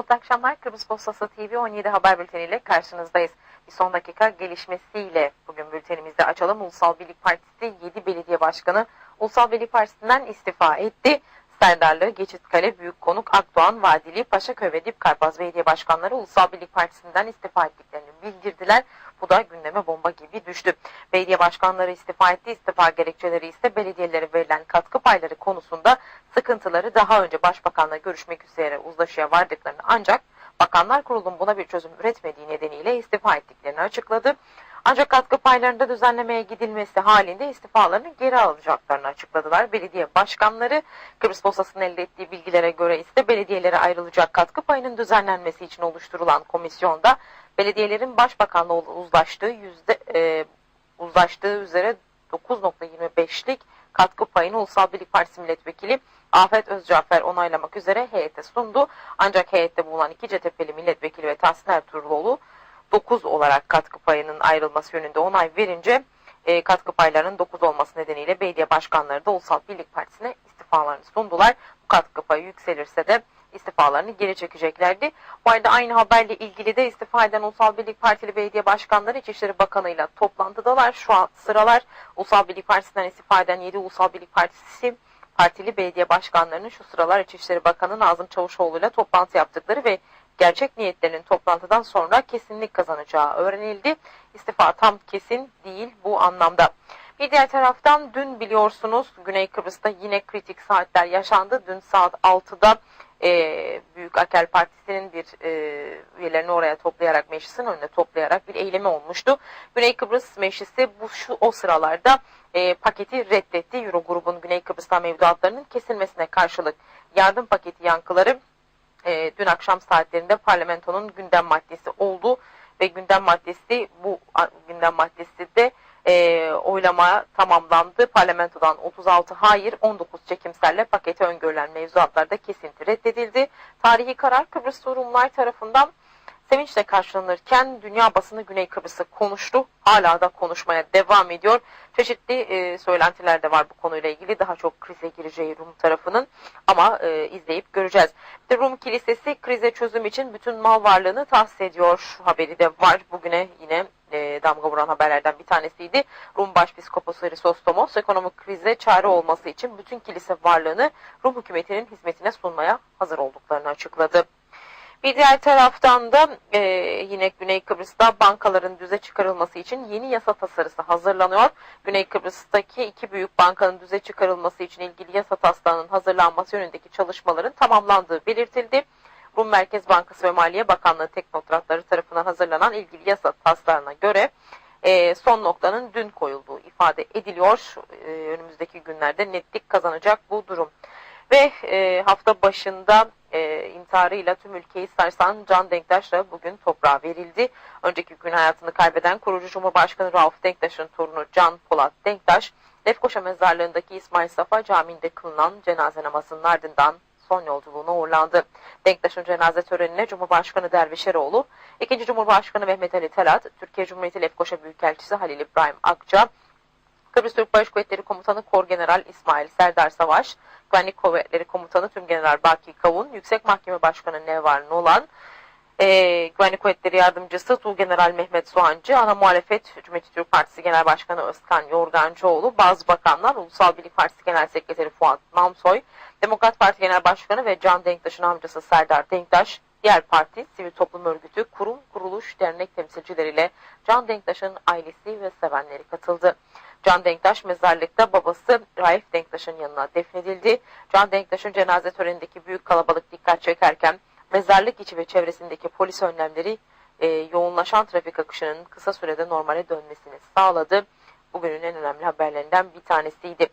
Mutlu akşamlar. Kıbrıs Postası TV 17 Haber Bülteni ile karşınızdayız. Bir son dakika gelişmesiyle bugün bültenimizde açalım. Ulusal Birlik Partisi 7 belediye başkanı Ulusal Birlik Partisi'nden istifa etti. Serdarlı, Geçitkale, Büyük Konuk, Akdoğan, Vadili, Paşaköy ve Dipkarpaz Belediye Başkanları Ulusal Birlik Partisi'nden istifa ettiklerini bildirdiler. Bu da gündeme bomba gibi düştü. Belediye başkanları istifa etti. İstifa gerekçeleri ise belediyelere verilen katkı payları konusunda sıkıntıları daha önce başbakanla görüşmek üzere uzlaşıya vardıklarını ancak Bakanlar Kurulu'nun buna bir çözüm üretmediği nedeniyle istifa ettiklerini açıkladı. Ancak katkı paylarında düzenlemeye gidilmesi halinde istifalarını geri alacaklarını açıkladılar. Belediye başkanları Kıbrıs Postası'nın elde ettiği bilgilere göre ise belediyelere ayrılacak katkı payının düzenlenmesi için oluşturulan komisyonda belediyelerin başbakanla uzlaştığı yüzde e, uzlaştığı üzere 9.25'lik katkı payını Ulusal Birlik Partisi Milletvekili Afet Özcafer onaylamak üzere heyete sundu. Ancak heyette bulunan iki CTP'li milletvekili ve Tahsin Ertuğruloğlu 9 olarak katkı payının ayrılması yönünde onay verince e, katkı paylarının 9 olması nedeniyle belediye başkanları da Ulusal Birlik Partisi'ne istifalarını sundular. Bu katkı payı yükselirse de istifalarını geri çekeceklerdi. Bu arada aynı haberle ilgili de istifa eden Ulusal Birlik Partili belediye başkanları İçişleri Bakanı ile toplantıdalar. Şu an sıralar Ulusal Birlik Partisi'nden istifa eden 7 Ulusal Birlik Partisi partili belediye başkanlarının şu sıralar İçişleri Bakanı Nazım Çavuşoğlu ile toplantı yaptıkları ve gerçek niyetlerinin toplantıdan sonra kesinlik kazanacağı öğrenildi. İstifa tam kesin değil bu anlamda. Bir diğer taraftan dün biliyorsunuz Güney Kıbrıs'ta yine kritik saatler yaşandı. Dün saat 6'da e, Büyük Akel Partisi'nin bir e, üyelerini oraya toplayarak meclisin önüne toplayarak bir eylemi olmuştu. Güney Kıbrıs Meclisi bu şu o sıralarda e, paketi reddetti. Euro grubun Güney Kıbrıs'tan mevduatlarının kesilmesine karşılık yardım paketi yankıları e, dün akşam saatlerinde parlamentonun gündem maddesi oldu ve gündem maddesi bu gündem maddesi de e, oylama tamamlandı. Parlamentodan 36 hayır 19 çekimserle pakete öngörülen mevzuatlarda kesinti reddedildi. Tarihi karar Kıbrıs Rumlar tarafından sevinçle karşılanırken dünya basını Güney Kıbrıs'ı konuştu. Hala da konuşmaya devam ediyor. Çeşitli e, söylentiler de var bu konuyla ilgili. Daha çok krize gireceği Rum tarafının ama e, izleyip göreceğiz. De Rum Kilisesi krize çözüm için bütün mal varlığını tahsis ediyor. Haberi de var. Bugüne yine e, damga vuran haberlerden bir tanesiydi. Rum Başpiskoposu Hristostomos ekonomik krize çare olması için bütün kilise varlığını Rum hükümetinin hizmetine sunmaya hazır olduklarını açıkladı. Bir diğer taraftan da e, yine Güney Kıbrıs'ta bankaların düze çıkarılması için yeni yasa tasarısı hazırlanıyor. Güney Kıbrıs'taki iki büyük bankanın düze çıkarılması için ilgili yasa taslağının hazırlanması yönündeki çalışmaların tamamlandığı belirtildi. Rum Merkez Bankası ve Maliye Bakanlığı teknokratları tarafından hazırlanan ilgili yasa taslağına göre e, son noktanın dün koyulduğu ifade ediliyor. E, önümüzdeki günlerde netlik kazanacak bu durum. Ve e, hafta başında intiharıyla tüm ülkeyi sarsan Can Denktaş da bugün toprağa verildi. Önceki gün hayatını kaybeden kurucu Cumhurbaşkanı Rauf Denktaş'ın torunu Can Polat Denktaş, Lefkoşa mezarlığındaki İsmail Safa Camii'nde kılınan cenaze namazının ardından son yolculuğuna uğurlandı. Denktaş'ın cenaze törenine Cumhurbaşkanı Derviş Eroğlu, ikinci Cumhurbaşkanı Mehmet Ali Talat, Türkiye Cumhuriyeti Lefkoşa Büyükelçisi Halil İbrahim Akça, Kıbrıs Türk Barış Kuvvetleri Komutanı Kor General İsmail Serdar Savaş, Güvenlik Kuvvetleri Komutanı Tüm General Baki Kavun, Yüksek Mahkeme Başkanı Nevar Nolan, e, Güvenlik Kuvvetleri Yardımcısı Tuğ General Mehmet Soğancı, Ana Muhalefet Cumhuriyet Türk Partisi Genel Başkanı Özkan Yorgancıoğlu, bazı bakanlar, Ulusal Birlik Partisi Genel Sekreteri Fuat Namsoy, Demokrat Parti Genel Başkanı ve Can Denktaş'ın amcası Serdar Denktaş, diğer parti, sivil toplum örgütü, kurum, kuruluş, dernek temsilcileriyle Can Denktaş'ın ailesi ve sevenleri katıldı. Can Denktaş mezarlıkta babası Raif Denktaş'ın yanına defnedildi. Can Denktaş'ın cenaze törenindeki büyük kalabalık dikkat çekerken mezarlık içi ve çevresindeki polis önlemleri e, yoğunlaşan trafik akışının kısa sürede normale dönmesini sağladı. Bugünün en önemli haberlerinden bir tanesiydi.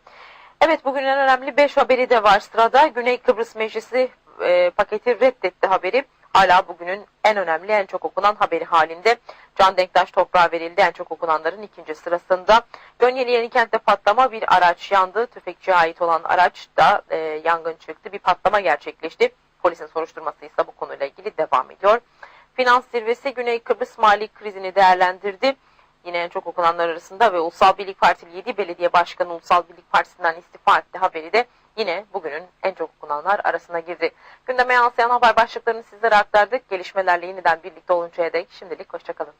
Evet bugünün en önemli 5 haberi de var sırada. Güney Kıbrıs Meclisi e, paketi reddetti haberi hala bugünün en önemli, en çok okunan haberi halinde. Can Denktaş toprağa verildi en çok okunanların ikinci sırasında. Gönyeli Yenikent'te patlama bir araç yandı. Tüfekçiye ait olan araçta e, yangın çıktı. Bir patlama gerçekleşti. Polisin soruşturması ise bu konuyla ilgili devam ediyor. Finans zirvesi Güney Kıbrıs mali krizini değerlendirdi. Yine en çok okunanlar arasında ve Ulusal Birlik Partili 7 belediye başkanı Ulusal Birlik Partisi'nden istifa etti haberi de yine bugünün en çok okunanlar arasına girdi. Gündeme yansıyan haber başlıklarını sizlere aktardık. Gelişmelerle yeniden birlikte oluncaya dek şimdilik hoşçakalın.